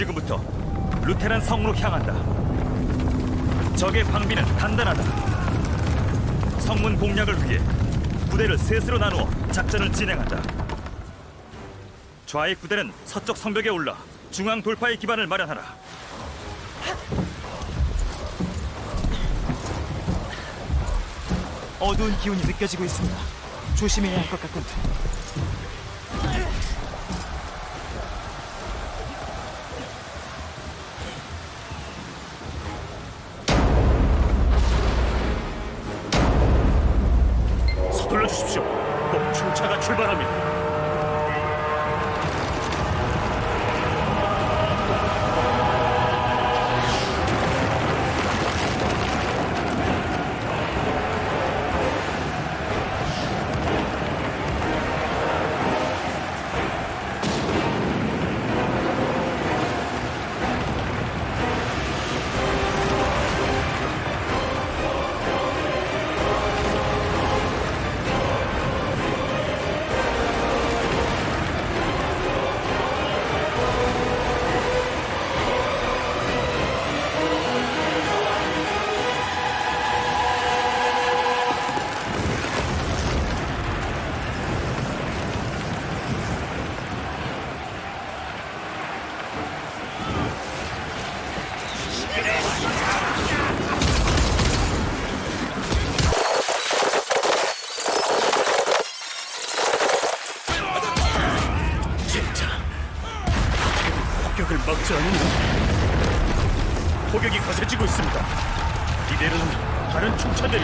지금부터 루테란 성으로 향한다. 적의 방비는 단단하다. 성문 공략을 위해 부대를 셋으로 나누어 작전을 진행한다. 좌익 부대는 서쪽 성벽에 올라 중앙 돌파의 기반을 마련하라. 어두운 기운이 느껴지고 있습니다. 조심해야 할 것 같군요. 막지 않으면 폭격이 거세지고 있습니다. 이대로는 다른 충차들이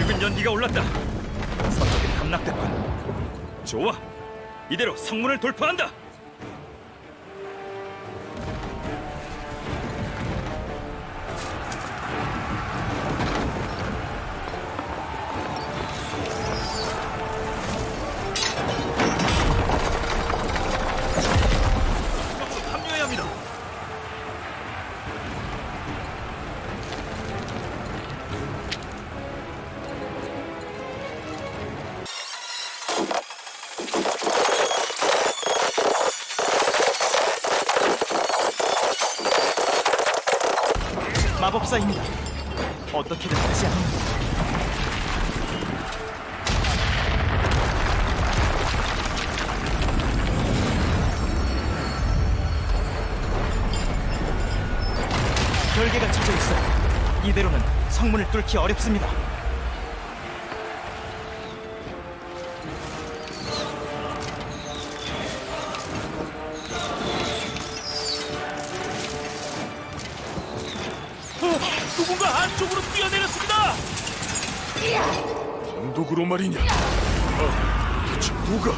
붉은 연기가 올랐다. 서쪽에 함락됐군. 좋아. 이대로 성문을 돌파한다. 마법사입니다. 어떻게든 하지 않으면 결계가 쳐져 있어요. 이대로는 성문을 뚫기 어렵습니다. 쪽으로 뛰어내렸습니다. 단독으로 말이냐? 아, 대체 누가?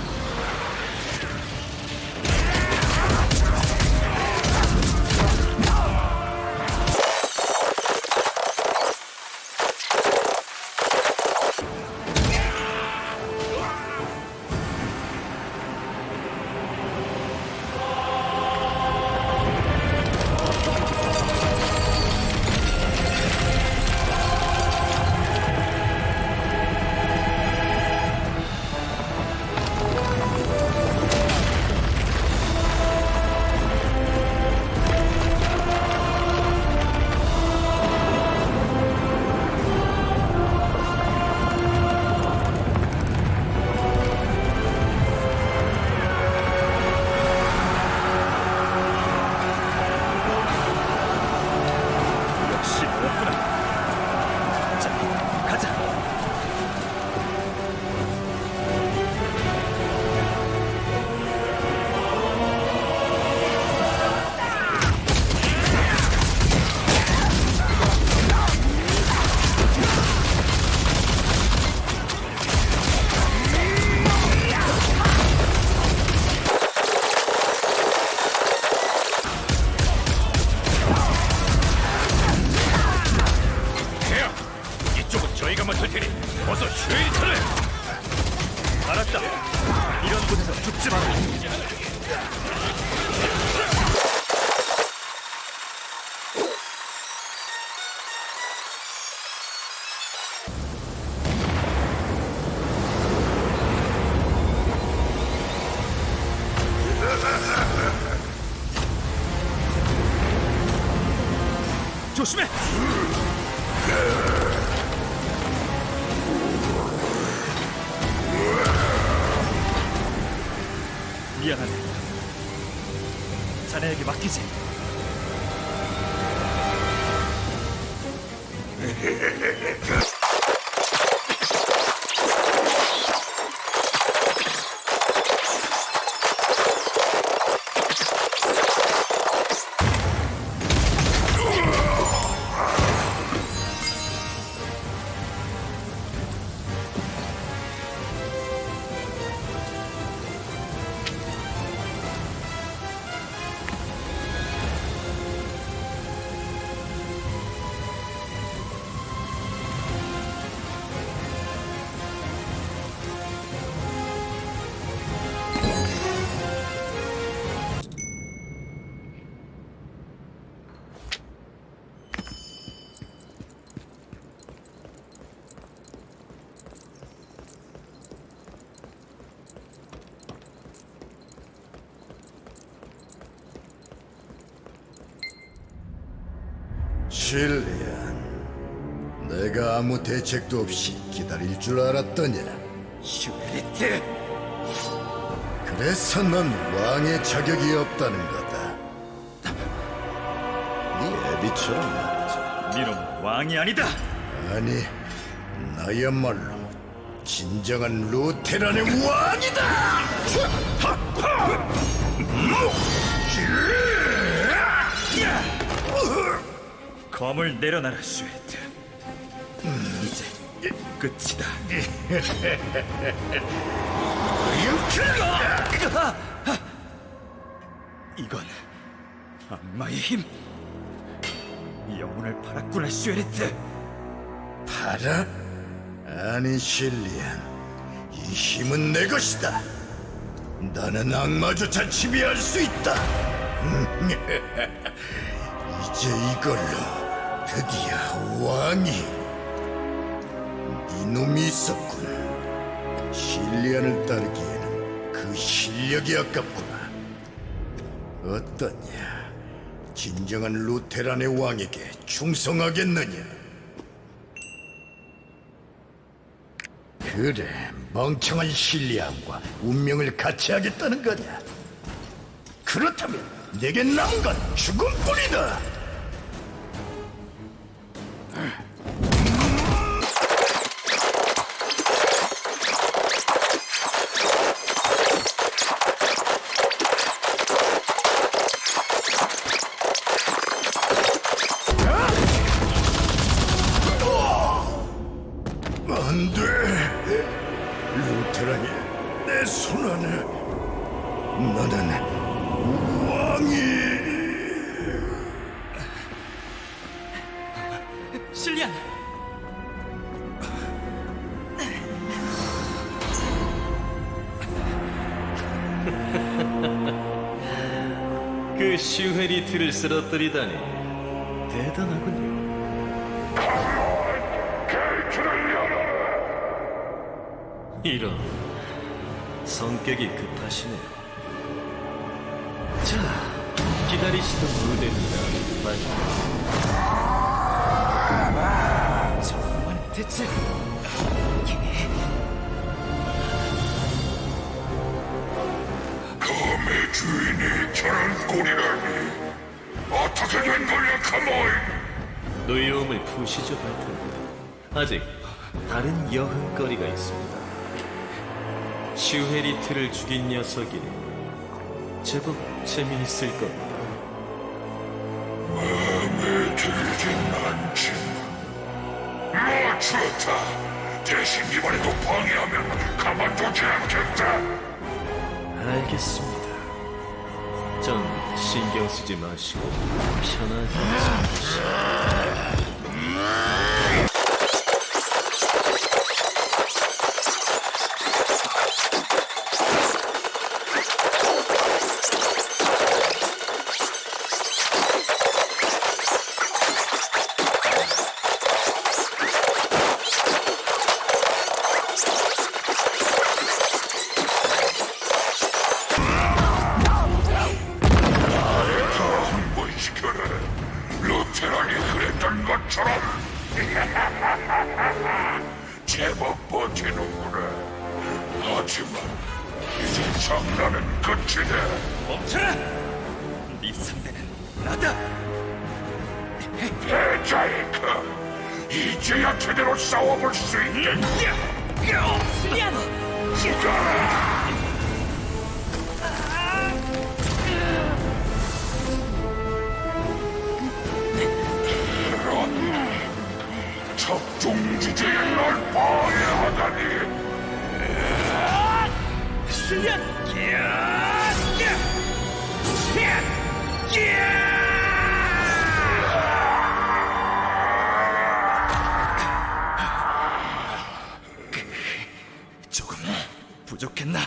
조심해. 미안하네. 자네에게 맡기지. 실리안, 내가 아무 대책도 없이 기다릴 줄 알았더냐? 슈에리트. 그래서 넌 왕의 자격이 없다는 거다. 네 애비처럼 말이지. 니놈 왕이 아니다. 아니, 나야말로 진정한 루테란의 왕이다! 검을 내려놔라 슈에리트. 이제 끝이다. 이건 악마의 힘. 영혼을 팔았구나 슈에리트. 알아? 아니 실리안 이 힘은 내 것이다 나는 악마조차 지배할 수 있다 이제 이걸로 드디어 왕이 이놈이 있었군 실리안을 따르기에는 그 실력이 아깝구나 어떠냐 진정한 루테란의 왕에게 충성하겠느냐 그래, 멍청한 실리안과 운명을 같이 하겠다는 거냐? 그렇다면 내게 남은 건 죽음뿐이다. 너는 왕이 실리안, 그 슈헤리트를 쓰러뜨리다니 대단하군요. 이런 성격이 급하시네요. 기다리시던 무대입니다. 맞저 악마는 대체 검의 주인이 저런 꼴이라니 어떻게 된 거냐 카모이 노여움을 푸시죠, 발튼. 아직 다른 여흥거리가 있습니다. 슈헤리트를 죽인 녀석이니 제법 재미있을 겁니다. 들진 않지만 뭐 좋다 대신 이번에도 방해하면 가만두지 않겠다 알겠습니다. 전 신경 쓰지 마시고 편하게 하세요. 이제야 제대로 싸워볼 수 있겠다. 슬리안! 적중 주제에 널 방해하다니. 조금 부족했나?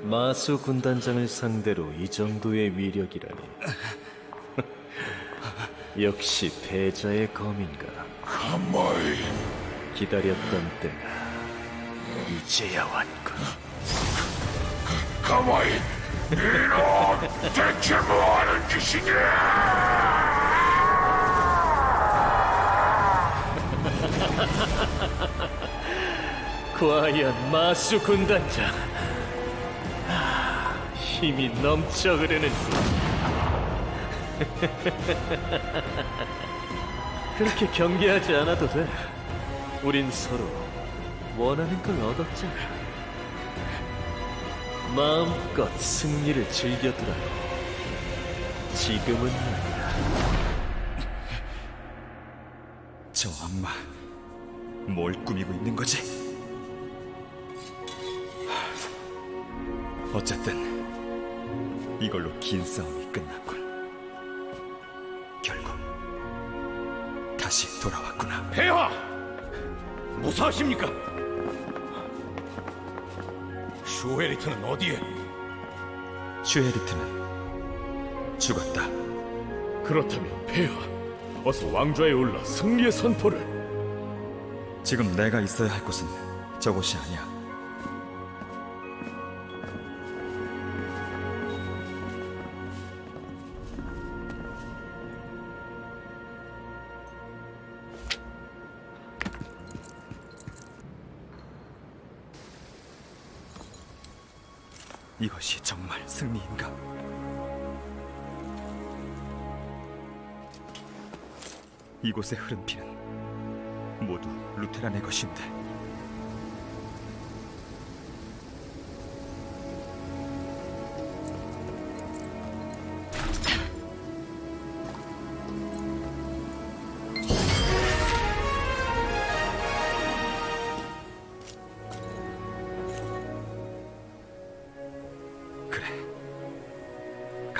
마수 군단장을 상대로 이 정도의 위력이라니. 역시 패자의 검인가. 가마이, 기다렸던 때가 이제야 왔군. 가마이, 이놈 대체 뭐하는 짓이냐? 과연 마수 군단장. 아, 힘이 넘쳐 흐르는. 그렇게 경계하지 않아도 돼. 우린 서로 원하는 걸 얻었잖아. 마음껏 승리를 즐겨두라고. 지금은 말이야. 저 악마 뭘 꾸미고 있는 거지? 어쨌든 이걸로 긴 싸움이 끝났군. 결국 다시 돌아왔구나. 폐하! 무사하십니까? 슈헤리트는 어디에? 슈에리트는 죽었다. 그렇다면 폐하, 어서 왕좌에 올라 승리의 선포를. 지금 내가 있어야 할 곳은 저곳이 아니야. 이것이 정말 승리인가? 이곳에 흐른 피는 모두 루테란의 것인데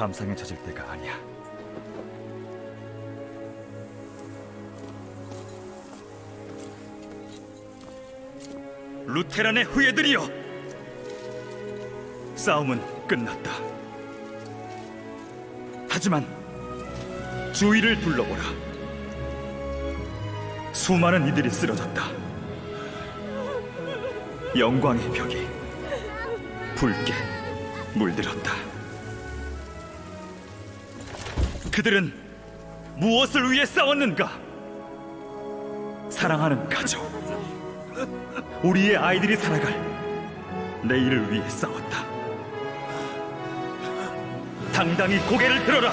감상에 젖을 때가 아니야. 루테란의 후예들이여! 싸움은 끝났다. 하지만 주위를 둘러보라. 수많은 이들이 쓰러졌다. 영광의 벽이 붉게 물들었다 그들은 무엇을 위해 싸웠는가 사랑하는 가족 우리의 아이들이 살아갈 내일을 위해 싸웠다. 당당히 고개를 들어라.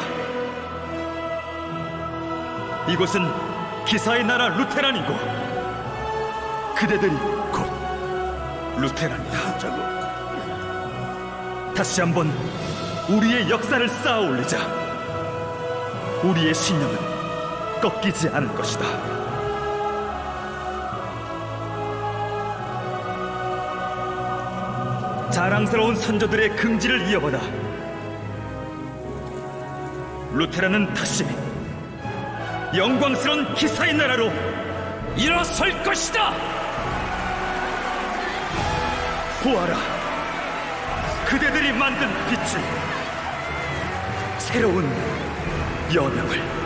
이곳은 기사의 나라 루테란이고 그대들이 곧 루테란이다. 다시 한번 우리의 역사를 쌓아 올리자. 우리의 신념은 꺾이지 않을 것이다. 자랑스러운 선조들의 긍지를 이어받아 루테란은 다시 영광스러운 기사의 나라로 일어설 것이다. 보아라, 그대들이 만든 빛을 새로운 여명을